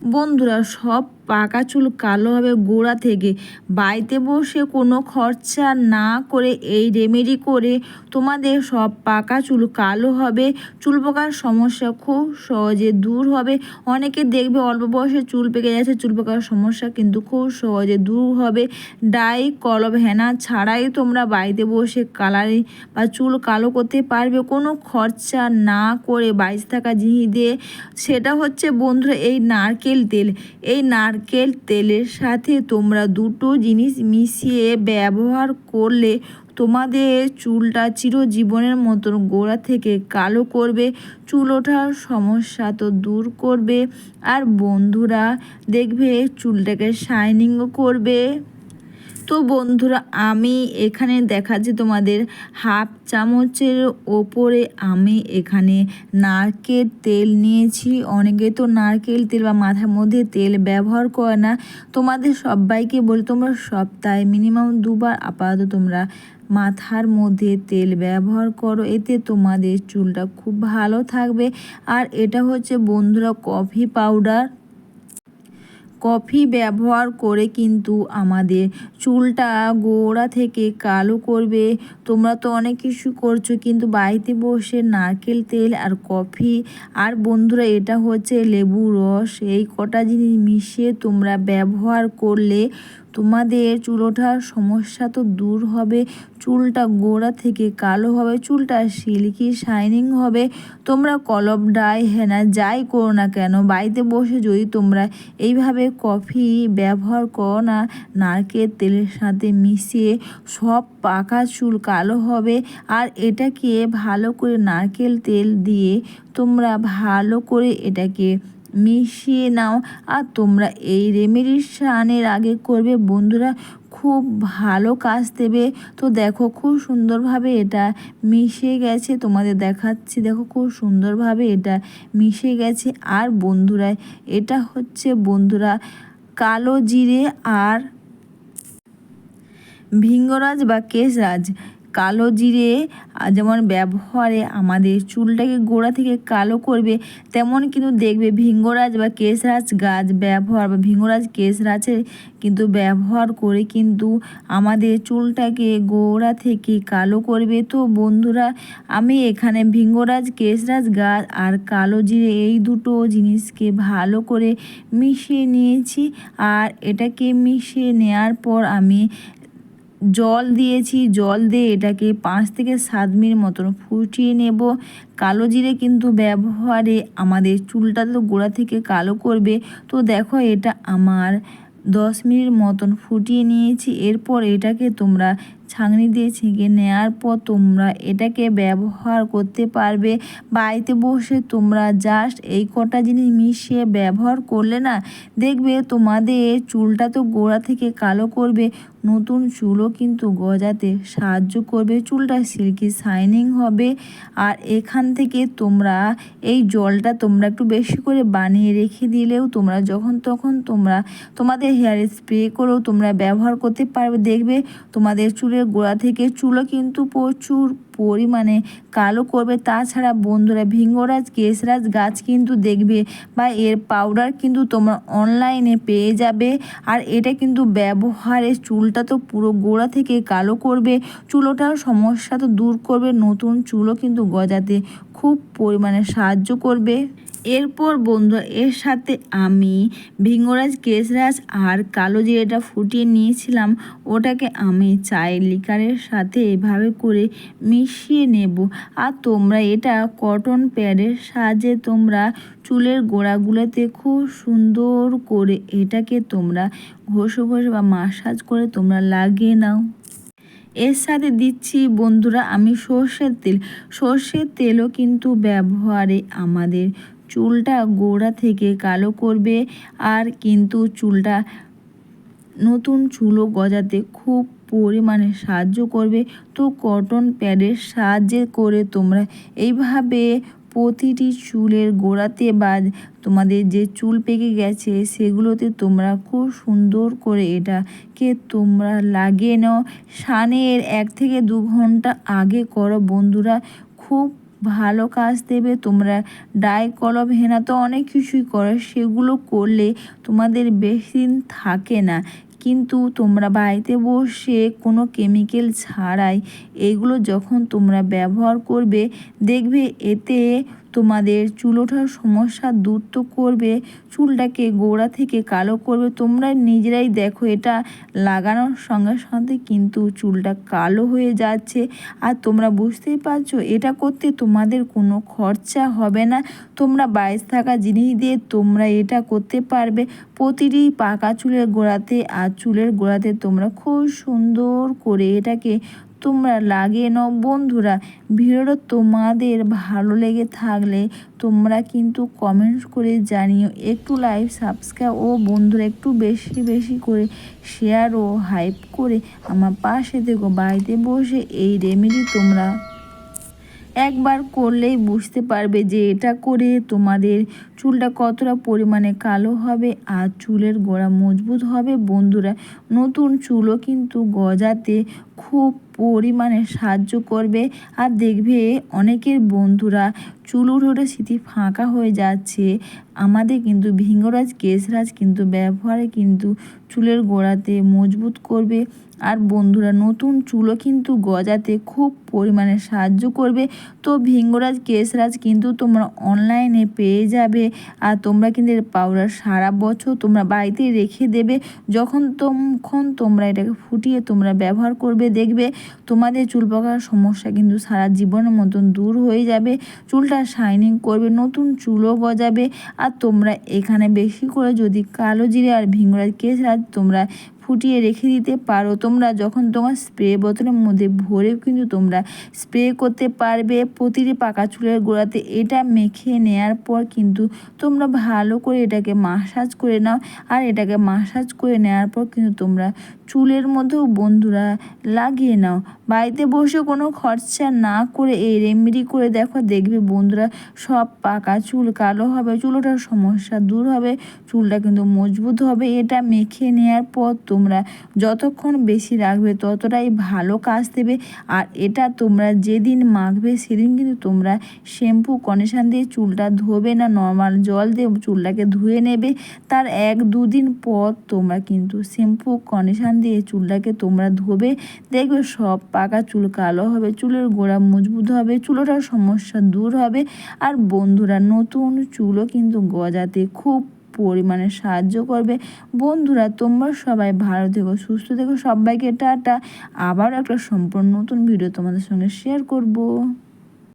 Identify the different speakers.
Speaker 1: বন্ধুরা, সব পাকা চুল কালো হবে গোড়া থেকে বাড়িতে বসে কোনো খরচা না করে এই রেমেডি করে তোমাদের সব পাকা চুল কালো হবে। চুল পাকার সমস্যা খুব সহজে দূর হবে। অনেকে দেখবে অল্প বয়সে চুল পেকে যাচ্ছে, চুল পাকার সমস্যা কিন্তু খুব সহজে দূর হবে। ডাই কলব হেনা ছাড়াই তোমরা বাড়িতে বসে কালারিং বা চুল কালো করতে পারবে। কোনো খরচা না করে বাড়িতে থাকা জিনিস দিয়ে। সেটা হচ্ছে বন্ধুরা, এই নারকেল তেল। এই নারকেল তেলের সাথে তোমরা দুটো জিনিস মিশিয়ে ব্যবহার করলে তোমাদের চুলটা চিরজীবনের মতন গোড়া থেকে কালো করবে, চুল ওঠার সমস্যা তো দূর করবে। আর বন্ধুরা, দেখবে চুলটাকে শাইনিংও করবে। তো বন্ধুরা, আমি এখানে দেখাচ্ছি তোমাদের হাফ চামচের ওপরে আমি এখানে নারকেল তেল নিয়েছি। অনেকে তো নারকেল তেল বা মাথার মধ্যে তেল ব্যবহার করে না। তোমাদের সবাইকে বলি, তোমরা সপ্তাহে মিনিমাম দুবার আপাতত তোমরা মাথার মধ্যে তেল ব্যবহার করো। এতে তোমাদের চুলটা খুব ভালো থাকবে। আর এটা হচ্ছে বন্ধুরা, কফি পাউডার। কফি ব্যবহার করে কিন্তু আমাদের চুলটা গোড়া থেকে কালো করবে। তোমরা তো অনেক কিছু করছ, কিন্তু বাড়িতে বসে নারকেল তেল আর কফি আর বন্ধুরা এটা হচ্ছে লেবু রস। এই কটা জিনিস মিশিয়ে তোমরা ব্যবহার করলে তোমাদের চুল ওঠার সমস্যা তো দূর হবে, চুলটা গোড়া থেকে কালো হবে, চুলটা সিল্কি শাইনিং হবে। তোমরা কলব ডাই, হেনা, যাই করো না কেন, বাড়িতে বসে যদি তোমরা এইভাবে কফি ব্যবহার করো না, নারকেল তেলের সাথে মিশিয়ে সব পাকা চুল কালো হবে, আর এটাকে ভালো করে নারকেল তেল দিয়ে তোমরা ভালো করে এটাকে মিশিয়ে নাও। আর তোমরা এই রেমেডির স্নানের আগে করবে। বন্ধুরা, খুব ভালো কাজ দেবে। তো দেখো, খুব সুন্দরভাবে এটা মিশে গেছে। তোমাদের দেখাচ্ছি, দেখো, খুব সুন্দরভাবে এটা মিশে গেছে। আর বন্ধুরা, এটা হচ্ছে বন্ধুরা কালো জিরে আর ভিঙ্গরাজ বা কেশরাজ। কালো জিরে যেমন ব্যবহারে আমাদের চুলটাকে গোড়া থেকে কালো করবে, তেমন কিন্তু দেখবে ভিঙ্গরাজ বা কেশরাজ গাছ ব্যবহার বা ভিঙ্গরাজ কেশরাজের কিন্তু ব্যবহার করে কিন্তু আমাদের চুলটাকে গোড়া থেকে কালো করবে। তো বন্ধুরা, আমি এখানে ভিঙ্গরাজ, কেশরাজ গাছ আর কালো জিরে এই দুটো জিনিসকে ভালো করে মিশিয়ে নিয়েছি। আর এটাকে মিশিয়ে নেওয়ার পর আমি জল দিয়েছি, জল দিয়ে এটাকে পাঁচ থেকে সাত মিনিট মতন ফুটিয়ে নেব। কালো জিরে কিন্তু ব্যবহারে আমাদের চুলটা তো গোড়া থেকে কালো করবে। তো দেখো এটা আমার দশ মিনিট মতন ফুটিয়ে নিয়েছি। এরপর এটাকে তোমরা ছাঁকনি দিয়ে ছেঁকে নেওয়ার পর তোমরা এটাকে ব্যবহার করতে পারবে। বাড়িতে বসে তোমরা জাস্ট এই কটা জিনিস মিশিয়ে ব্যবহার করলে না, দেখবে তোমাদের চুলটা তো গোড়া থেকে কালো করবে, নতুন চুলও কিন্তু গজাতে সাহায্য করবে, চুলটা সিল্কি শাইনিং হবে। আর এখান থেকে তোমরা এই জলটা তোমরা একটু বেশি করে বানিয়ে রেখে দিলেও তোমরা যখন তখন তোমরা তোমাদের হেয়ার স্প্রে করেও তোমরা ব্যবহার করতে পারবে। দেখবে তোমাদের চুলের গোড়া থেকে চুলও কিন্তু প্রচুর পরিমাণে কালো করবে। তাছাড়া বন্ধুরা, ভিঙ্গরাজ, কেশরাজ গাছ কিন্তু দেখবে বা এর পাউডার কিন্তু তোমরা অনলাইনে পেয়ে যাবে। আর এটা কিন্তু ব্যবহারে চুলটা তো পুরো গোড়া থেকে কালো করবে। চুলোটার সমস্যা তো দূর করবে। নতুন চুলও কিন্তু গজাতে খুব পরিমাণে সাহায্য করবে। এরপর বন্ধু, এর সাথে আমি, ভিঙ্গরাজ, কেশরাজ আর কালো জিরেটা ফুটিয়ে নিয়েছিলাম, ওটাকে আমি চায়ের লিকারের সাথে এভাবে করে মিশিয়ে নেব। আর তোমরা এটা কটন প্যাডের সাহায্যে তোমরা চুলের গোড়াগুলোতে খুব সুন্দর করে এটাকে তোমরা ঘষে ঘষে বা মাসাজ করে তোমরা লাগিয়ে নাও। এর সাথে দিচ্ছি, বন্ধুরা, আমি সর্ষের তেল। সর্ষের তেলও কিন্তু ব্যবহারে আমাদের চুলটা গোড়া থেকে কালো করবে আর কিন্তু চুলটা নতুন চুলও গজাতে খুব পরিমাণে সাহায্য করবে। তো কটন প্যাডের সাহায্যে করে তোমরা এইভাবে প্রতিটি চুলের গোড়াতে বা তোমাদের যে চুল পেকে গেছে, সেগুলোতে তোমরা খুব সুন্দর করে এটাকে তোমরা লাগিয়ে নাও। সানের এক থেকে দু ঘণ্টা আগে করো। বন্ধুরা খুব ভালো কাজ দেবে। তোমরা ডাই কলম হেনা তো অনেক কিছুই করো, সেগুলো করলে তোমাদের বেশি দিন থাকে না। কিন্তু তোমরা বাড়িতে বসে কোনো কেমিক্যাল ছাড়াই এগুলো যখন তোমরা ব্যবহার করবে দেখবে এতে তোমাদের চুল ওঠার সমস্যা দূর তো করবে, চুলটাকে গোড়া থেকে কালো করবে, তোমরা নিজেরাই দেখো এটা লাগানোর সঙ্গে সঙ্গে কিন্তু চুলটা কালো হয়ে যাচ্ছে। আর তোমরা বুঝতেই পারছ, এটা করতে তোমাদের কোনো খরচা হবে না। তোমরা বাইশ থাকা জিনিস দিয়ে তোমরা এটা করতে পারবে। প্রতিটি পাকা চুলের গোড়াতে আর চুলের গোড়াতে তোমরা খুব সুন্দর করে এটাকে তোমরা লাগিয়ে নাও। বন্ধুরা, ভিডিওটা তোমাদের ভালো লেগে থাকলে তোমরা কিন্তু কমেন্ট করে জানিও। একটু লাইভ সাবস্ক্রাইব ও বন্ধুরা একটু বেশি বেশি করে শেয়ার ও হাইপ করে আমার পাশে দেখো বাড়িতে বসে এই রেমেডি তোমরা একবার করলেই বুঝতে পারবে যে এটা করে তোমাদের চুলটা কতটা পরিমাণে কালো হবে আর চুলের গোড়া মজবুত হবে। বন্ধুরা, নতুন চুলও কিন্তু গজাতে খুব পরিমাণে সাহায্য করবে। আর দেখবে অনেকের বন্ধুরা চুল উঠে স্মৃতি ফাঁকা হয়ে যাচ্ছে। আমাদের কিন্তু ভিঙ্গরাজ, কেশরাজ কিন্তু ব্যবহারে কিন্তু চুলের গোড়াতে মজবুত করবে। আর বন্ধুরা, নতুন চুলও কিন্তু গজাতে খুব পরিমাণে সাহায্য করবে। তো ভিঙ্গরাজ, কেশরাজ কিন্তু তোমরা অনলাইনে পেয়ে যাবে। আর তোমরা কিন্তু এর পাউডার সারা বছর তোমরা বাড়িতে রেখে দেবে। যখন তখন তোমরা এটাকে ফুটিয়ে তোমরা ব্যবহার করবে, দেখবে তোমাদের চুল পাকার সমস্যা কিন্তু সারা জীবনের মতন দূর হয়ে যাবে। চুলটা শাইনিং করবে, নতুন চুলও গজাবে। আর তোমরা এখানে বেশি করে যদি কালো জিরে আর ভিঙ্গরাজ কেশরাজ তোমরা ফুটিয়ে রেখে দিতে পারো, তোমরা যখন তোমার স্প্রে বোতলের মধ্যে ভরেও কিন্তু তোমরা স্প্রে করতে পারবে। প্রতিটি পাকা চুলের গোড়াতে এটা মেখে নেয়ার পর কিন্তু তোমরা ভালো করে এটাকে মাসাজ করে নাও। আর এটাকে মাসাজ করে নেওয়ার পর কিন্তু তোমরা চুলের মধ্যেও বন্ধুরা লাগিয়ে নাও। বাড়িতে বসে কোনো খরচা না করে এই রেমেডি করে দেখো, দেখবে বন্ধুরা সব পাকা চুল, কালো হবে চুলোটার সমস্যা দূর হবে, চুলটা কিন্তু মজবুত হবে। এটা মেখে নেওয়ার পর তোমরা যতক্ষণ বেশি রাখবে ততটাই ভালো কাজ দেবে। আর এটা তোমরা যেদিন মাখবে সেদিন কিন্তু তোমরা শ্যাম্পু, কন্ডিশন দিয়ে চুলটা ধোবে না, নর্মাল জল দিয়ে চুলটাকে ধুয়ে নেবে। তার এক দুদিন পর তোমরা কিন্তু শ্যাম্পু, কন্ডিশন দিয়ে চুলটাকে তোমরা ধোবে। দেখবে সব পাকা চুল কালো হবে, চুলের গোড়া মজবুত হবে, চুলোটার সমস্যা দূর হবে। আর বন্ধুরা, নতুন চুলও কিন্তু গজাতে খুব পরিমাণে সাহায্য করবে। বন্ধুরা, তোমরা সবাই ভালো থেকো, সুস্থ থেকো, সবাইকে টাটা। আবার একটা সম্পূর্ণ নতুন ভিডিও তোমাদের সঙ্গে শেয়ার করব।